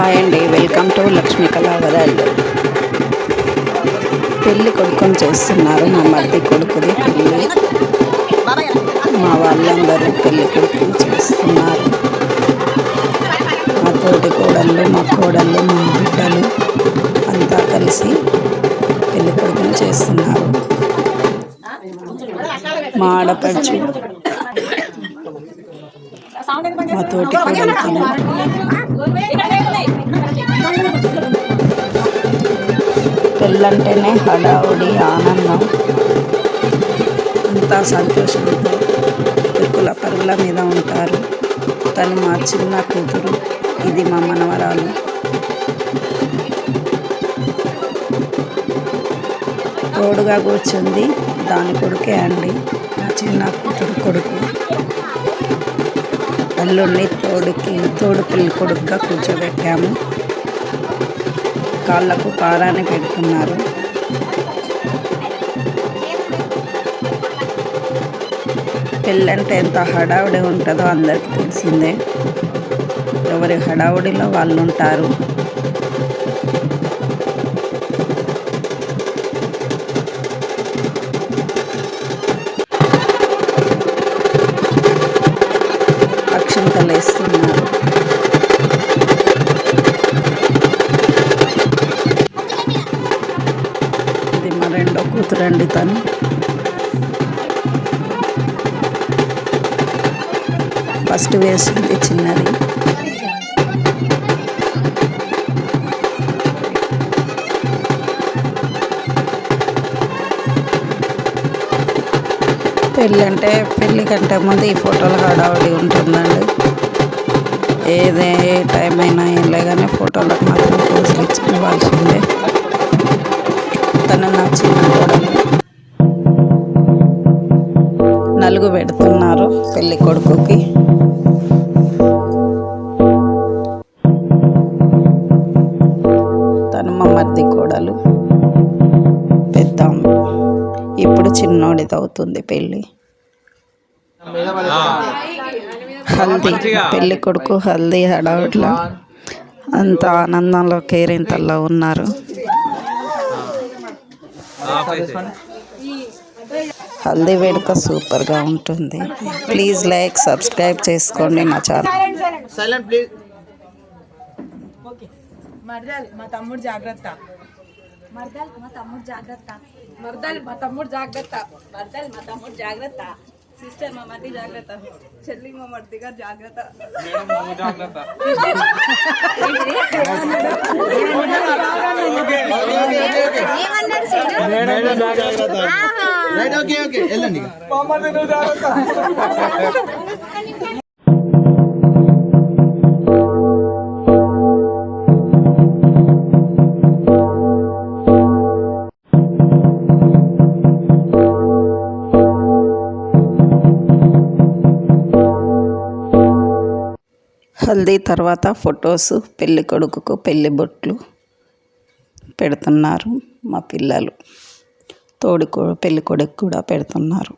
Hi అండి. Welcome to Lakshmi కళావరాలు పెళ్ళి కొడుకుని చేస్తున్నారు. మా మధ్య కొడుకుది పెళ్ళి మా వాళ్ళందరూ పెళ్ళి కొడుకుని చేస్తున్నారు. మా తోటి కోడళ్ళు మా కోడళ్ళు మా బిడ్డలు అంతా కలిసి పెళ్ళి కొడుకుని చేస్తున్నారు. మా ఆడపడుచు మా తోటి కోడలు పెళ్ళంటేనే హడావుడి ఆనందం. అంతా సంతోషంతో పెక్కుల పరుగుల మీద ఉంటారు. తను మా చిన్న కూతురు. ఇది మా మనవరాలు. తోడుగా కూర్చుంది. దాని కొడుకే అండి. నా చిన్న కూతురు కొడుకు. అల్లుడిని తోడుకి తోడు పిల్ల కొడుకుగా కూర్చోబెట్టాము. కాళ్ళకు పారాన్ని పెడుతున్నారు. పెళ్ళంటే ఎంత హడావుడి ఉంటుందో అందరికీ తెలిసిందే. ఎవరి హడావుడిలో వాళ్ళు ఉంటారు రండి తను. ఫస్ట్ వేసింది చిన్నది. పెళ్ళి అంటే పెళ్ళి కంటే ముందు ఈ ఫోటోలు హడావుడి ఉంటుందండి. ఏదే ఏ టైం అయినా ఏం లేగానే ఫోటోలకు మాత్రం పోజులు ఇచ్చుకోవాల్సిందే. తను నా చిన్న కోడలు నలుగు పెడుతున్నారు పెళ్ళి కొడుకుకి. తను మా మర్ది కోడలు. పెద్ద ఇప్పుడు చిన్నోడిది అవుతుంది పెళ్ళి. హల్దీ. పెళ్ళి కొడుకు హల్దీ హడావుడ్లో. అంత ఆనందంలో కేరింతల్లో ఉన్నారు. హల్దీ వేడుక సూపర్గా ఉంటుంది. ప్లీజ్ లైక్ సబ్స్క్రైబ్ చేసుకోండి నా ఛానల్. సైలెంట్ మా తమ్ముడు జాగ్రత్త. మర్దల్ మా తమ్ముడు జాగ్రత్త. మర్దల్ మా తమ్ముడు జాగ్రత్త. మర్దల్ మా తమ్ముడు జాగ్రత్త. సిస్టర్ మా మధ్య జాగ్రత్త చెల్లి మా మర్ది గారు జాగ్రత్త రైట్ ఓకే ఓకే వెళ్ళండి హల్దీ తర్వాత ఫొటోస్ పెళ్ళి కొడుకుకు పెళ్ళి బొట్లు పెడుతున్నారు మా పిల్లలు. తోడి పెళ్ళి కొడుకు కూడా పెడుతున్నారు.